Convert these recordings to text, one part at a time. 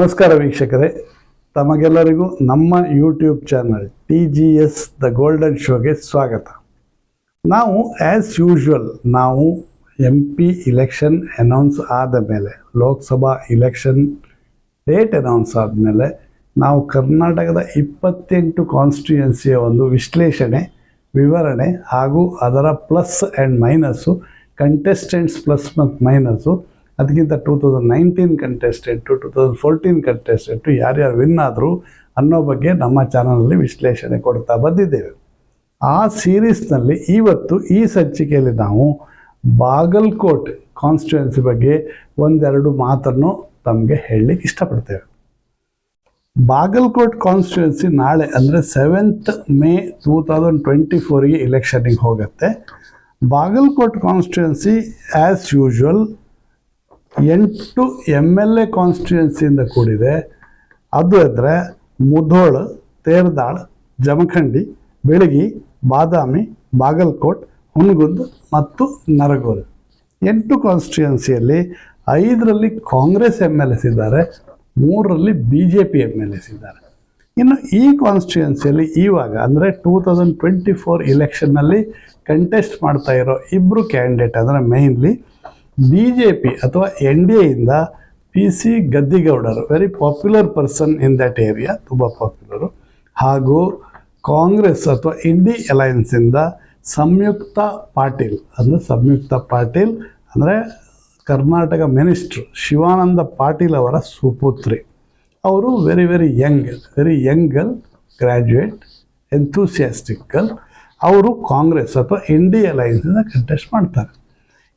ನಮಸ್ಕಾರ ವೀಕ್ಷಕರೇ. ತಮಗೆಲ್ಲರಿಗೂ ನಮ್ಮ YouTube channel T G S the golden ಶೋಗೆ ಸ್ವಾಗತ. ನಾವು ಆ್ಯಸ್ ಯೂಶುವಲ್ ನಾವು ಎಂ ಪಿ ಇಲೆಕ್ಷನ್ ಅನೌನ್ಸ್ ಆದ ಮೇಲೆ, ಲೋಕಸಭಾ ಇಲೆಕ್ಷನ್ ಡೇಟ್ ಅನೌನ್ಸ್ ಆದಮೇಲೆ ನಾವು ಕರ್ನಾಟಕದ ಇಪ್ಪತ್ತೆಂಟು ಕಾನ್ಸ್ಟಿಟ್ಯೂಯೆನ್ಸಿಯ ಒಂದು ವಿಶ್ಲೇಷಣೆ, ವಿವರಣೆ ಹಾಗೂ ಅದರ plus and minus contestants plus ಮತ್ತು ಮೈನಸ್ಸು ಅದಕ್ಕಿಂತ two thousand nineteen contestant two thousand fourteen contestant ಯಾರ್ಯಾರು ವಿನ್ ಆದರೂ ಅನ್ನೋ ಬಗ್ಗೆ ನಮ್ಮ ಚಾನಲಲ್ಲಿ ವಿಶ್ಲೇಷಣೆ ಕೊಡ್ತಾ ಬಂದಿದ್ದೇವೆ. ಆ ಸೀರೀಸ್ನಲ್ಲಿ ಇವತ್ತು ಈ ಸಂಚಿಕೆಯಲ್ಲಿ ನಾವು ಬಾಗಲ್ಕೋಟ್ ಕಾನ್ಸ್ಟಿಟ್ಯೂನ್ಸಿ ಬಗ್ಗೆ ಒಂದೆರಡು ಮಾತನ್ನು ತಮಗೆ ಹೇಳಲಿಕ್ಕೆ ಇಷ್ಟಪಡ್ತೇವೆ. ಬಾಗಲ್ಕೋಟ್ ಕಾನ್ಸ್ಟಿಟ್ಯೂನ್ಸಿ ನಾಳೆ ಅಂದರೆ seventh May two thousand twenty ಫೋರಿಗೆ ಇಲೆಕ್ಷನಿಗೆ ಹೋಗುತ್ತೆ. ಬಾಗಲ್ಕೋಟ್ ಕಾನ್ಸ್ಟಿಟ್ಯೂನ್ಸಿ ಆ್ಯಸ್ ಯೂಶುವಲ್ ಎಂಟು ಎಂ ಎಲ್ ಎ ಕಾನ್ಸ್ಟಿಟ್ಯೂನ್ಸಿಯಿಂದ ಕೂಡಿದೆ. ಅದು ಅಂದರೆ ಮುಧೋಳ, ತೇರ್ದಾಳ್, ಜಮಖಂಡಿ, ಬೆಳಗಿ, ಬಾದಾಮಿ, ಬಾಗಲ್ಕೋಟ್ ಹುನಗುಂದ್ ಮತ್ತು ನರಗೋಲ್. ಎಂಟು ಕಾನ್ಸ್ಟಿಟ್ಯೂನ್ಸಿಯಲ್ಲಿ ಐದರಲ್ಲಿ ಕಾಂಗ್ರೆಸ್ ಎಂ ಎಲ್ ಎಸ್ ಇದ್ದಾರೆ, ಮೂರರಲ್ಲಿ B J P M L S ಇದ್ದಾರೆ. ಇನ್ನು ಈ ಕಾನ್ಸ್ಟಿಟ್ಯೂನ್ಸಿಯಲ್ಲಿ ಇವಾಗ ಅಂದರೆ ಟೂ ತೌಸಂಡ್ ಟ್ವೆಂಟಿ ಫೋರ್ ಇಲೆಕ್ಷನ್ನಲ್ಲಿ ಕಂಟೆಸ್ಟ್ ಮಾಡ್ತಾ ಇರೋ ಇಬ್ಬರು ಕ್ಯಾಂಡಿಡೇಟ್ ಅಂದರೆ ಮೇಯ್ನ್ಲಿ ಬಿ ಜೆ ಪಿ ಅಥವಾ ಎನ್ ಡಿ ಎಯಿಂದ P C ಗದ್ದಿಗೌಡರು very popular person in that area ತುಂಬ ಪಾಪ್ಯುಲರು ಹಾಗೂ ಕಾಂಗ್ರೆಸ್ ಅಥವಾ ಇಂಡಿ ಅಲಯನ್ಸಿಂದ ಸಂಯುಕ್ತ ಪಾಟೀಲ್, ಅಂದರೆ ಸಂಯುಕ್ತ ಪಾಟೀಲ್, ಅಂದರೆ ಕರ್ನಾಟಕ ಮಿನಿಸ್ಟ್ರು ಶಿವಾನಂದ ಪಾಟೀಲ್ ಅವರ ಸುಪುತ್ರಿ. ಅವರು very very young very young girl graduate enthusiastic girl ಅವರು ಕಾಂಗ್ರೆಸ್ ಅಥವಾ ಇಂಡಿ ಅಲಯನ್ಸಿಂದ ಕಂಟೆಸ್ಟ್ ಮಾಡ್ತಾರೆ.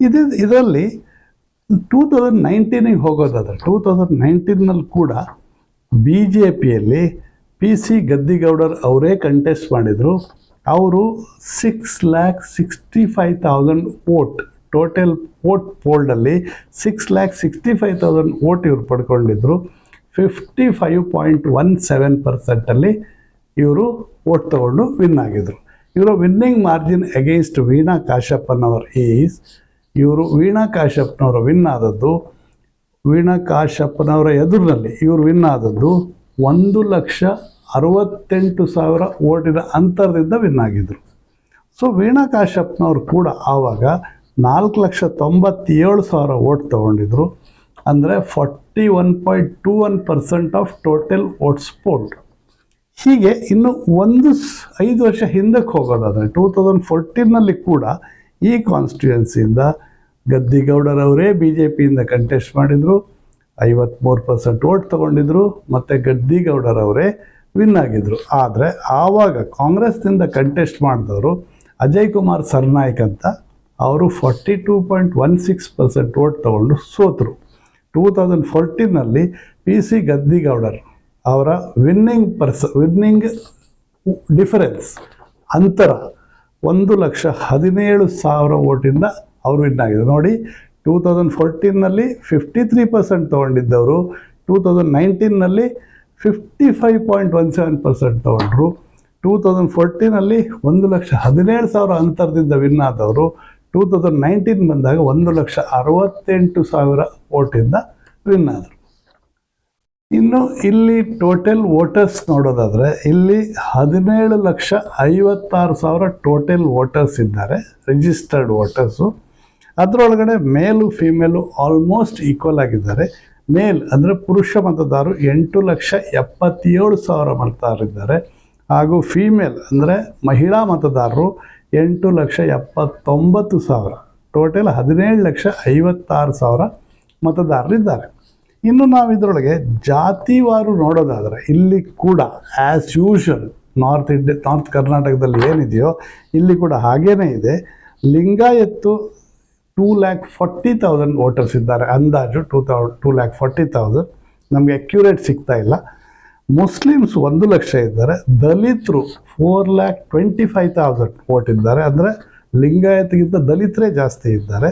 ಇದು ಇದರಲ್ಲಿ ಟೂ ತೌಸಂಡ್ ನೈನ್ಟೀನಿಗೆ ಹೋಗೋದಾದ್ರೆ ಟೂ ತೌಸಂಡ್ ನೈನ್ಟೀನಲ್ಲಿ ಕೂಡ ಬಿ ಜೆ ಪಿಯಲ್ಲಿ ಪಿ ಸಿ ಗದ್ದಿಗೌಡರ್ ಅವರೇ ಕಂಟೆಸ್ಟ್ ಮಾಡಿದರು. ಅವರು six lakh sixty five thousand vote total vote ಪೋಲ್ಡಲ್ಲಿ six lakh sixty five thousand vote ಇವರು ಪಡ್ಕೊಂಡಿದ್ರು. Fifty five point one seven ಪರ್ಸೆಂಟಲ್ಲಿ ಇವರು ವೋಟ್ ತಗೊಂಡು ವಿನ್ ಆಗಿದ್ದರು ಇವರ winning margin against Veena Kashappanavar is ಇವರು ವೀಣಾ ಕಾಶ್ಯಪ್ನವರು ವಿನ್ ಆದದ್ದು, ವೀಣಾ ಕಾಶ್ಯಪ್ಪನವರ ಎದುರಿನಲ್ಲಿ ಇವರು ವಿನ್ ಆದದ್ದು ಒಂದು ಲಕ್ಷ ಅರವತ್ತೆಂಟು ಸಾವಿರ ಓಟಿನ ಅಂತರದಿಂದ ವಿನ್ ಆಗಿದ್ದರು ಸೊ, ವೀಣಾ ಕಾಶ್ಯಪ್ನವರು ಕೂಡ ಆವಾಗ ನಾಲ್ಕು ಲಕ್ಷ ತೊಂಬತ್ತೇಳು ಸಾವಿರ ಓಟ್ ತೊಗೊಂಡಿದ್ರು. ಅಂದರೆ forty one point two one percent of total votes polled. ಹೀಗೆ ಇನ್ನು ಒಂದು ಐದು ವರ್ಷ ಹಿಂದಕ್ಕೆ ಹೋಗೋದಾದರೆ ಟೂ ತೌಸಂಡ್ ಫೋರ್ಟೀನಲ್ಲಿ ಕೂಡ ಈ ಕಾನ್ಸ್ಟಿಟ್ಯೂಯೆನ್ಸಿಯಿಂದ ಗದ್ದಿಗೌಡರವರೇ ಬಿ ಜೆ ಪಿಯಿಂದ ಕಂಟೆಸ್ಟ್ ಮಾಡಿದರು ಐವತ್ತ್ಮೂರು ಪರ್ಸೆಂಟ್ ಓಟ್ ತೊಗೊಂಡಿದ್ರು, ಮತ್ತು ಗದ್ದಿಗೌಡರವರೇ ವಿನ್ ಆಗಿದ್ದರು ಆದರೆ ಆವಾಗ ಕಾಂಗ್ರೆಸ್ನಿಂದ ಕಂಟೆಸ್ಟ್ ಮಾಡಿದವರು ಅಜಯ್ ಕುಮಾರ್ ಸರ್ನಾಯ್ಕ್ ಅಂತ, ಅವರು forty two point one six percent vote ತೊಗೊಂಡು ಸೋತರು. ಟೂ ತೌಸಂಡ್ ಫೋರ್ಟೀನಲ್ಲಿ ಪಿ ಸಿ ಗದ್ದಿಗೌಡರ್ ಅವರ ವಿನ್ನಿಂಗ್ ಪರ್ಸ ವಿನ್ನಿಂಗ್ ಡಿಫರೆನ್ಸ್ ಅಂತರ ಒಂದು ಲಕ್ಷ ಹದಿನೇಳು ಸಾವಿರ ಓಟಿಂದ ಅವರು ವಿನ್ ಆಗಿದ್ರು. ನೋಡಿ ಟೂ ತೌಸಂಡ್ ಫೋರ್ಟೀನಲ್ಲಿ ಫಿಫ್ಟಿ ತ್ರೀ ಪರ್ಸೆಂಟ್ ತೊಗೊಂಡಿದ್ದವರು two thousand ನೈನ್ಟೀನ್ನಲ್ಲಿ fifty five point one seven percent ತೊಗೊಂಡ್ರು ಟೂ ತೌಸಂಡ್ ಫೋರ್ಟೀನಲ್ಲಿ ಒಂದು ಲಕ್ಷ ಹದಿನೇಳು ಸಾವಿರ ಅಂತರದಿಂದ ವಿನ್ ಆದವರು ಟೂ ತೌಸಂಡ್ ನೈನ್ಟೀನ್ ಬಂದಾಗ ಒಂದು ಲಕ್ಷ ಅರವತ್ತೆಂಟು ಸಾವಿರ ಓಟಿಂದ ವಿನ್ ಆದರು. ಇನ್ನು ಇಲ್ಲಿ ಟೋಟಲ್ ವೋಟರ್ಸ್ ನೋಡೋದಾದರೆ, ಇಲ್ಲಿ ಹದಿನೇಳು ಲಕ್ಷ ಐವತ್ತಾರು ಸಾವಿರ ಟೋಟಲ್ ವೋಟರ್ಸ್ ಇದ್ದಾರೆ ರಿಜಿಸ್ಟರ್ಡ್ ವೋಟರ್ಸು ಅದರೊಳಗಡೆ ಮೇಲು, ಫೀಮೇಲು ಆಲ್ಮೋಸ್ಟ್ ಈಕ್ವಲ್ ಆಗಿದ್ದಾರೆ. ಮೇಲ್ ಅಂದರೆ ಪುರುಷ ಮತದಾರರು ಎಂಟು ಲಕ್ಷ ಎಪ್ಪತ್ತೇಳು ಸಾವಿರ ಮತದಾರರಿದ್ದಾರೆ. ಹಾಗೂ ಫೀಮೇಲ್ ಅಂದರೆ ಮಹಿಳಾ ಮತದಾರರು ಎಂಟು ಲಕ್ಷ ಎಪ್ಪತ್ತೊಂಬತ್ತು ಸಾವಿರ ಟೋಟಲ್ ಹದಿನೇಳು ಲಕ್ಷ ಐವತ್ತಾರು ಸಾವಿರ ಮತದಾರರಿದ್ದಾರೆ. ಇನ್ನು ನಾವು ಇದರೊಳಗೆ ಜಾತಿವಾರು ನೋಡೋದಾದರೆ ಇಲ್ಲಿ ಕೂಡ as usual north India north ಕರ್ನಾಟಕದಲ್ಲಿ ಏನಿದೆಯೋ ಇಲ್ಲಿ ಕೂಡ ಹಾಗೇನೇ ಇದೆ. Lingayat two lakh forty thousand voters ಇದ್ದಾರೆ. ಅಂದಾಜು two thou two lakh forty thousand ನಮಗೆ ಅಕ್ಯುರೇಟ್ ಸಿಗ್ತಾ ಇಲ್ಲ. ಮುಸ್ಲಿಮ್ಸ್ ಒಂದು ಲಕ್ಷ ಇದ್ದಾರೆ. ದಲಿತರು four lakh twenty five thousand vote ಇದ್ದಾರೆ. ಅಂದರೆ ಲಿಂಗಾಯತ್ಗಿಂತ ದಲಿತರೇ ಜಾಸ್ತಿ ಇದ್ದಾರೆ.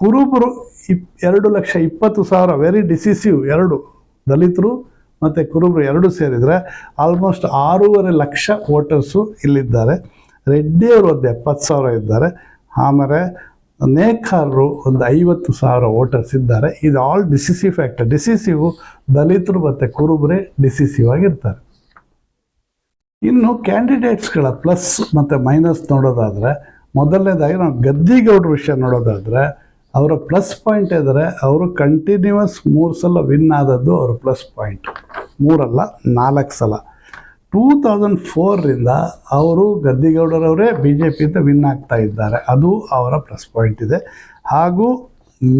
ಕುರುಬರು ಇಪ್, ಎರಡು ಲಕ್ಷ ಇಪ್ಪತ್ತು ಸಾವಿರ ವೆರಿ ಡಿಸಿಸಿವ್ ಎರಡು ದಲಿತರು ಮತ್ತು ಕುರುಬರು ಎರಡು ಸೇರಿದರೆ ಆಲ್ಮೋಸ್ಟ್ ಆರೂವರೆ ಲಕ್ಷ ವೋಟರ್ಸು ಇಲ್ಲಿದ್ದಾರೆ. ರೆಡ್ಡಿಯವರು ಒಂದು ಎಪ್ಪತ್ತು ಸಾವಿರ ಇದ್ದಾರೆ. ಆಮೇಲೆ ನೇಕಾರರು ಒಂದು ಐವತ್ತು ಸಾವಿರ ವೋಟರ್ಸ್ ಇದ್ದಾರೆ. ಇದು ಆಲ್ ಡಿಸಿಸಿವ್ ಫ್ಯಾಕ್ಟರ್ ಡಿಸಿಸಿವ್ ದಲಿತರು ಮತ್ತು ಕುರುಬರೇ ಡಿಸಿಸಿವ್ ಆಗಿರ್ತಾರೆ. ಇನ್ನು ಕ್ಯಾಂಡಿಡೇಟ್ಸ್ಗಳ ಪ್ಲಸ್ ಮತ್ತು ಮೈನಸ್ ನೋಡೋದಾದರೆ, ಮೊದಲನೇದಾಗಿ ನಾವು ಗದ್ದಿಗೌಡ್ರ ವಿಷಯ ನೋಡೋದಾದರೆ, ಅವರ ಪ್ಲಸ್ ಪಾಯಿಂಟ್ ಇದ್ದರೆ ಅವರು ಕಂಟಿನ್ಯೂಸ್ ಮೂರು ಸಲ ವಿನ್ ಆದದ್ದು ಅವರ ಪ್ಲಸ್ ಪಾಯಿಂಟ್ ಮೂರಲ್ಲ, ನಾಲ್ಕು ಸಲ. ಟೂ ತೌಸಂಡ್ ಫೋರಿಂದ ಅವರು ಗದ್ದಿಗೌಡರವರೇ ಬಿ ಜೆ ಪಿಯಿಂದ ವಿನ್ ಆಗ್ತಾ ಇದ್ದಾರೆ. ಅದು ಅವರ ಪ್ಲಸ್ ಪಾಯಿಂಟ್ ಇದೆ. ಹಾಗೂ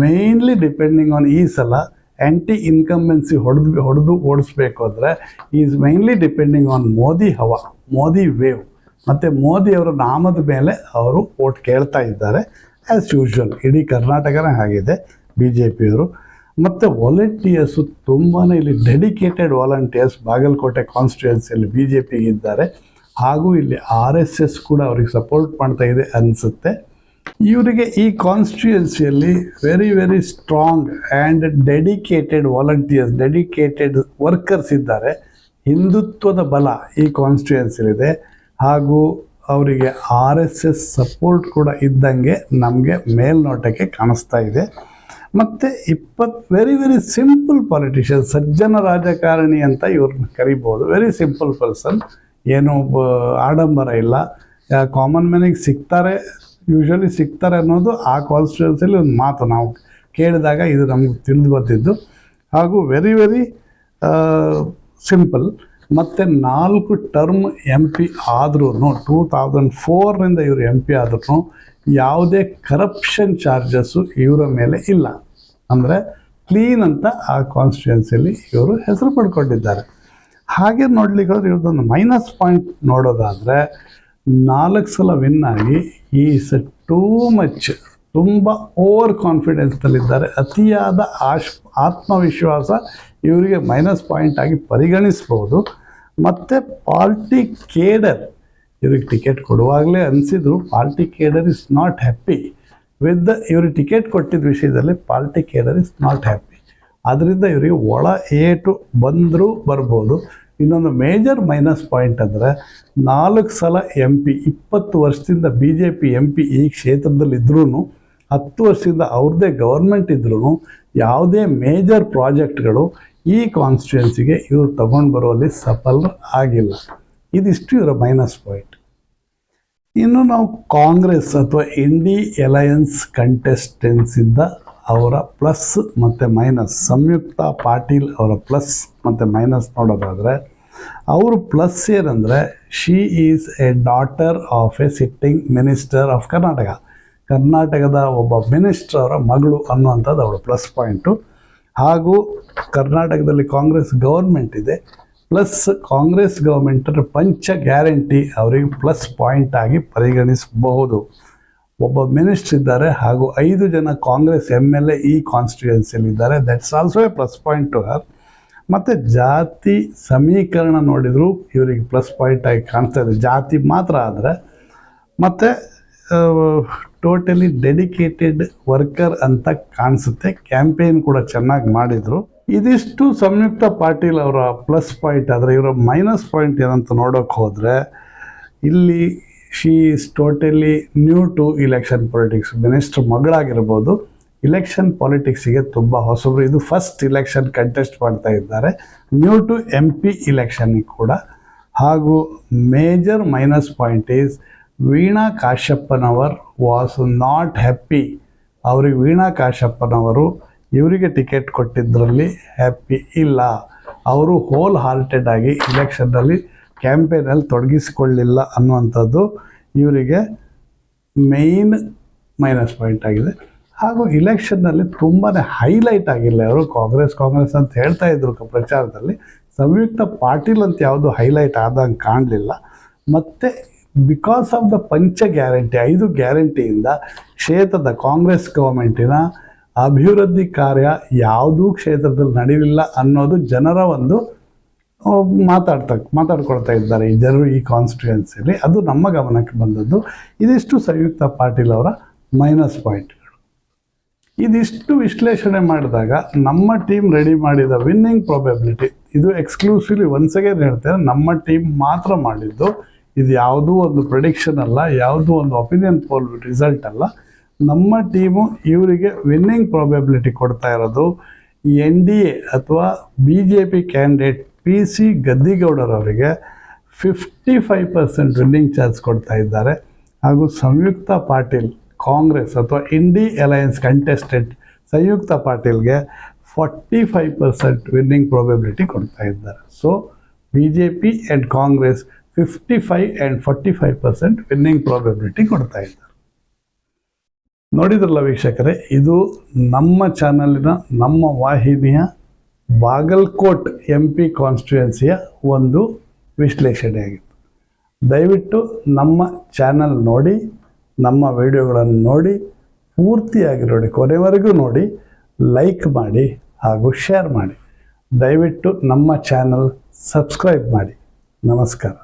ಮೇಯ್ನ್ಲಿ ಡಿಪೆಂಡಿಂಗ್ ಆನ್ ಈ ಸಲ ಆ್ಯಂಟಿ ಇನ್ಕಂಬೆನ್ಸಿ ಹೊಡೆದು ಹೊಡೆದು ಓಡಿಸ್ಬೇಕು ಅಂದರೆ is mainly depending on Modi ಹವಾ, ಮೋದಿ ವೇವ್ ಮತ್ತು ಮೋದಿಯವರ ನಾಮದ ಮೇಲೆ ಅವರು ಓಟ್ ಕೇಳ್ತಾ ಇದ್ದಾರೆ. ಆ್ಯಸ್ ಯೂಶ್ವಲ್ ಇಡೀ ಕರ್ನಾಟಕನೇ ಆಗಿದೆ ಬಿ ಜೆ ಪಿಯವರು ಮತ್ತು ವಾಲಂಟಿಯರ್ಸು ತುಂಬಾ ಇಲ್ಲಿ ಡೆಡಿಕೇಟೆಡ್ ವಾಲಂಟಿಯರ್ಸ್ ಬಾಗಲಕೋಟೆ ಕಾನ್ಸ್ಟಿಟ್ಯೂನ್ಸಿಯಲ್ಲಿ ಬಿ ಜೆ ಪಿಗೆ ಇದ್ದಾರೆ. ಹಾಗೂ ಇಲ್ಲಿ ಆರ್ ಎಸ್ ಎಸ್ ಕೂಡ ಅವ್ರಿಗೆ ಸಪೋರ್ಟ್ ಮಾಡ್ತಾ ಇದೆ ಅನಿಸುತ್ತೆ. ಇವರಿಗೆ ಈ ಕಾನ್ಸ್ಟಿಟ್ಯೂನ್ಸಿಯಲ್ಲಿ very very strong and dedicated volunteers dedicated workers ಇದ್ದಾರೆ. ಹಿಂದುತ್ವದ ಬಲ ಈ ಕಾನ್ಸ್ಟಿಟ್ಯೂನ್ಸಿಯಲ್ಲಿದೆ ಹಾಗೂ ಅವರಿಗೆ ಆರ್ ಎಸ್ ಎಸ್ ಸಪೋರ್ಟ್ ಕೂಡ ಇದ್ದಂಗೆ ನಮಗೆ ಮೇಲ್ನೋಟಕ್ಕೆ ಕಾಣಿಸ್ತಾ ಇದೆ. ಮತ್ತು ಇಪ್ಪತ್ತು ವೆರಿ ವೆರಿ ಸಿಂಪಲ್ ಪಾಲಿಟಿಷಿಯನ್ ಸಜ್ಜನ ರಾಜಕಾರಣಿ ಅಂತ ಇವ್ರನ್ನ ಕರಿಬೋದು. ವೆರಿ ಸಿಂಪಲ್ ಪರ್ಸನ್ ಏನು ಆಡಂಬರ ಇಲ್ಲ. ಕಾಮನ್ ಮ್ಯಾನಿಗೆ ಸಿಗ್ತಾರೆ ಯೂಶ್ವಲಿ ಸಿಗ್ತಾರೆ ಅನ್ನೋದು ಆ ಕಾನ್ಸ್ಟಿಟ್ಯೂನ್ಸಿಯಲ್ಲಿ ಒಂದು ಮಾತು ನಾವು ಕೇಳಿದಾಗ ಇದು ನಮ್ಗೆ ತಿಳಿದು ಬಂದಿದ್ದು. ಹಾಗೂ ವೆರಿ ವೆರಿ ಸಿಂಪಲ್ ಮತ್ತು ನಾಲ್ಕು ಟರ್ಮ್ ಎಂ ಪಿ ಆದ್ರೂ ಟೂ ತೌಸಂಡ್ ಫೋರ್ನಿಂದ ಇವರು ಎಂ ಪಿ ಆದ್ರೂ ಯಾವುದೇ ಕರಪ್ಷನ್ ಚಾರ್ಜಸ್ಸು ಇವರ ಮೇಲೆ ಇಲ್ಲ. ಅಂದರೆ ಕ್ಲೀನ್ ಅಂತ ಆ ಕಾನ್ಸ್ಟಿಟ್ಯೂನ್ಸಿಯಲ್ಲಿ ಇವರು ಹೆಸರು ಪಡ್ಕೊಂಡಿದ್ದಾರೆ. ಹಾಗೆ ನೋಡ್ಲಿಕ್ಕೆ ಹೋದ್ರೆ ಇವ್ರದ್ದೊಂದು ಮೈನಸ್ ಪಾಯಿಂಟ್ ನೋಡೋದಾದರೆ ನಾಲ್ಕು ಸಲ ವಿನ್ ಆಗಿ ಸ ಟೂ ಮಚ್ ತುಂಬ ಓವರ್ ಕಾನ್ಫಿಡೆನ್ಸ್ನಲ್ಲಿದ್ದಾರೆ ಅತಿಯಾದ ಆಶ್, ಆತ್ಮವಿಶ್ವಾಸ ಇವರಿಗೆ ಮೈನಸ್ ಪಾಯಿಂಟ್ ಆಗಿ ಪರಿಗಣಿಸ್ಬೋದು. ಮತ್ತು ಪಾರ್ಟಿ ಕೇಡರ್ ಇವ್ರಿಗೆ ಟಿಕೆಟ್ ಕೊಡುವಾಗಲೇ ಅನಿಸಿದ್ರು party cadre is not happy with ಇವ್ರಿಗೆ ಟಿಕೆಟ್ ಕೊಟ್ಟಿದ್ದ ವಿಷಯದಲ್ಲಿ party cadre is not happy ಅದರಿಂದ ಇವರಿಗೆ ಒಳ ಏಟು ಬಂದರೂ ಬರ್ಬೋದು. ಇನ್ನೊಂದು ಮೇಜರ್ ಮೈನಸ್ ಪಾಯಿಂಟ್ ಅಂದರೆ ನಾಲ್ಕು ಸಲ ಎಂ ಪಿ ಇಪ್ಪತ್ತು ವರ್ಷದಿಂದ B J P M P ಈ ಕ್ಷೇತ್ರದಲ್ಲಿ ಇದ್ರೂ ಹತ್ತು ವರ್ಷದಿಂದ ಅವ್ರದ್ದೇ ಗೌರ್ಮೆಂಟ್ ಇದ್ರೂ ಯಾವುದೇ ಮೇಜರ್ ಪ್ರಾಜೆಕ್ಟ್ಗಳು ಈ ಕಾನ್ಸ್ಟಿಟ್ಯೂನ್ಸಿಗೆ ಇವರು ತಗೊಂಡು ಬರೋಲ್ಲಿ ಸಫಲ ಆಗಿಲ್ಲ. ಇದಿಷ್ಟು ಇವರ ಮೈನಸ್ ಪಾಯಿಂಟ್ ಇನ್ನು ನಾವು ಕಾಂಗ್ರೆಸ್ ಅಥವಾ ಇಂಡಿ ಎಲಯನ್ಸ್ ಕಂಟೆಸ್ಟೆನ್ಸಿಂದ ಅವರ ಪ್ಲಸ್ ಮತ್ತು ಮೈನಸ್, ಸಂಯುಕ್ತ ಪಾಟೀಲ್ ಅವರ ಪ್ಲಸ್ ಮತ್ತು ಮೈನಸ್ ನೋಡೋದಾದರೆ, ಅವರು ಪ್ಲಸ್ ಏನಂದರೆ she is a daughter of a sitting minister of Karnataka ಕರ್ನಾಟಕದ ಒಬ್ಬ ಮಿನಿಸ್ಟರ್ ಅವರ ಮಗಳು ಅನ್ನುವಂಥದ್ದು ಅವಳು ಪ್ಲಸ್ ಪಾಯಿಂಟು. ಹಾಗೂ ಕರ್ನಾಟಕದಲ್ಲಿ ಕಾಂಗ್ರೆಸ್ ಗೌರ್ಮೆಂಟ್ ಇದೆ. ಪ್ಲಸ್ ಕಾಂಗ್ರೆಸ್ ಗೌರ್ಮೆಂಟರ ಪಂಚ ಗ್ಯಾರಂಟಿ ಅವರಿಗೆ ಪ್ಲಸ್ ಪಾಯಿಂಟ್ ಆಗಿ ಪರಿಗಣಿಸಬಹುದು. ಒಬ್ಬ ಮಿನಿಸ್ಟರ್ ಇದ್ದಾರೆ ಹಾಗೂ ಐದು ಜನ ಕಾಂಗ್ರೆಸ್ ಎಂ ಎಲ್ ಎ ಈ ಕಾನ್ಸ್ಟಿಟ್ಯೂಯನ್ಸಿಯಲ್ಲಿ ಇದ್ದಾರೆ. That's also a plus point to her ಮತ್ತು ಜಾತಿ ಸಮೀಕರಣ ನೋಡಿದರೂ ಇವರಿಗೆ ಪ್ಲಸ್ ಪಾಯಿಂಟ್ ಆಗಿ ಕಾಣಿಸ್ತಾ ಇದೆ. ಜಾತಿ ಮಾತ್ರ ಆದರೆ ಮತ್ತು ಟೋಟಲಿ ಡೆಡಿಕೇಟೆಡ್ ವರ್ಕರ್ ಅಂತ ಕಾಣಿಸುತ್ತೆ. ಕ್ಯಾಂಪೇನ್ ಕೂಡ ಚೆನ್ನಾಗಿ ಮಾಡಿದರು. ಇದಿಷ್ಟು ಸಂಯುಕ್ತ ಪಾಟೀಲ್ ಅವರ ಪ್ಲಸ್ ಪಾಯಿಂಟ್ ಆದರೆ ಇವರ ಮೈನಸ್ ಪಾಯಿಂಟ್ ಏನಂತ ನೋಡೋಕೆ ಹೋದರೆ ಇಲ್ಲಿ she is totally new to election politics minister ಮಗಳಾಗಿರ್ಬೋದು. Election ಪಾಲಿಟಿಕ್ಸಿಗೆ ತುಂಬ ಹೊಸಬರು. ಇದು ಫಸ್ಟ್ ಇಲೆಕ್ಷನ್ ಕಂಟೆಸ್ಟ್ ಮಾಡ್ತಾ ಇದ್ದಾರೆ. ನ್ಯೂ ಟು ಎಂ ಪಿ ಇಲೆಕ್ಷನ್ನಿಗೆ ಕೂಡ. ಹಾಗೂ major minus point is Veena Kashappanavar was not happy ಅವ್ರಿಗೆ ವೀಣಾ ಕಾಶ್ಯಪ್ಪನವರು ಇವರಿಗೆ ಟಿಕೆಟ್ ಕೊಟ್ಟಿದ್ದರಲ್ಲಿ ಹ್ಯಾಪಿ ಇಲ್ಲ. ಅವರು ಹೋಲ್ ಹಾರ್ಟೆಡ್ ಆಗಿ ಇಲೆಕ್ಷನ್ನಲ್ಲಿ ಕ್ಯಾಂಪೇನಲ್ಲಿ ತೊಡಗಿಸಿಕೊಳ್ಳಿಲ್ಲ ಅನ್ನುವಂಥದ್ದು ಇವರಿಗೆ ಮೇಯ್ನ್ ಮೈನಸ್ ಪಾಯಿಂಟ್ ಆಗಿದೆ. ಹಾಗೂ ಇಲೆಕ್ಷನ್ನಲ್ಲಿ ತುಂಬಾ ಹೈಲೈಟ್ ಆಗಿಲ್ಲ ಅವರು ಕಾಂಗ್ರೆಸ್ ಕಾಂಗ್ರೆಸ್ ಅಂತ ಹೇಳ್ತಾ ಇದ್ರು ಪ್ರಚಾರದಲ್ಲಿ. ಸಂಯುಕ್ತ ಪಾಟೀಲ್ ಅಂತ ಯಾವುದು ಹೈಲೈಟ್ ಆದಂಗೆ ಕಾಣಲಿಲ್ಲ. ಮತ್ತು ಬಿಕಾಸ್ ಆಫ್ ದ ಪಂಚ ಗ್ಯಾರಂಟಿ ಐದು ಗ್ಯಾರಂಟಿಯಿಂದ ಕ್ಷೇತ್ರದ ಕಾಂಗ್ರೆಸ್ ಗೌರ್ಮೆಂಟಿನ ಅಭಿವೃದ್ಧಿ ಕಾರ್ಯ ಯಾವುದೂ ಕ್ಷೇತ್ರದಲ್ಲಿ ನಡೆಯಲಿಲ್ಲ ಅನ್ನೋದು ಜನರ ಒಂದು ಮಾತಾಡ್ತಾ, ಮಾತಾಡ್ಕೊಳ್ತಾ ಇದ್ದಾರೆ ಈ ಜನರು ಈ ಕಾನ್ಸ್ಟಿಟ್ಯೂನ್ಸಿಯಲ್ಲಿ ಅದು ನಮ್ಮ ಗಮನಕ್ಕೆ ಬಂದದ್ದು. ಇದಿಷ್ಟು ಸಂಯುಕ್ತ ಪಾಟೀಲ್ ಅವರ ಮೈನಸ್ ಪಾಯಿಂಟ್ಗಳು ಇದಿಷ್ಟು ವಿಶ್ಲೇಷಣೆ ಮಾಡಿದಾಗ ನಮ್ಮ ಟೀಮ್ ರೆಡಿ ಮಾಡಿದ ವಿನ್ನಿಂಗ್ ಪ್ರಾಬಬಿಲಿಟಿ ಇದು ಎಕ್ಸ್ಕ್ಲೂಸಿವ್ಲಿ ಒನ್ಸ್ ಅಗೇನ್ ಹೇಳ್ತೇನೆ, ನಮ್ಮ ಟೀಮ್ ಮಾತ್ರ ಮಾಡಿದ್ದು ಇದು ಯಾವುದೂ ಒಂದು ಪ್ರೊಡಿಕ್ಷನ್ ಅಲ್ಲ, ಯಾವುದೂ ಒಂದು ಒಪಿನಿಯನ್ ಪೋಲ್ ರಿಸಲ್ಟ್ ಅಲ್ಲ. ನಮ್ಮ ಟೀಮು ಇವರಿಗೆ ವಿನ್ನಿಂಗ್ ಪ್ರಾಬಬಿಲಿಟಿ ಕೊಡ್ತಾ ಇರೋದು. ಎನ್ ಡಿ ಎ ಅಥವಾ B J P candidate P C ಗದ್ದಿಗೌಡರವರಿಗೆ fifty five percent winning chance ಕೊಡ್ತಾ ಇದ್ದಾರೆ. ಹಾಗೂ ಸಂಯುಕ್ತ ಪಾಟೀಲ್ ಕಾಂಗ್ರೆಸ್ ಅಥವಾ INDI alliance contestant Samyukta ಪಾಟೀಲ್ಗೆ forty five percent winning probability ಕೊಡ್ತಾ ಇದ್ದಾರೆ. So B J P and Congress fifty five and forty five percent winning probability ಕೊಡ್ತಾ ಇದ್ದಾರೆ. ನೋಡಿದ್ರಲ್ಲ ವೀಕ್ಷಕರೇ, ಇದು ನಮ್ಮ ಚಾನಲಿನ, ನಮ್ಮ ವಾಹಿನಿಯ ಬಾಗಲ್ಕೋಟ್ ಎಂ ಪಿ ಕಾನ್ಸ್ಟಿಟ್ಯುಯೆನ್ಸಿಯ ಒಂದು ವಿಶ್ಲೇಷಣೆಯಾಗಿತ್ತು. ದಯವಿಟ್ಟು ನಮ್ಮ ಚಾನಲ್ ನೋಡಿ, ನಮ್ಮ ವಿಡಿಯೋಗಳನ್ನು ನೋಡಿ, ಪೂರ್ತಿಯಾಗಿ ನೋಡಿ, ಕೊನೆವರೆಗೂ ನೋಡಿ, ಲೈಕ್ ಮಾಡಿ ಹಾಗೂ ಶೇರ್ ಮಾಡಿ. ದಯವಿಟ್ಟು ನಮ್ಮ ಚಾನಲ್ ಸಬ್ಸ್ಕ್ರೈಬ್ ಮಾಡಿ. ನಮಸ್ಕಾರ.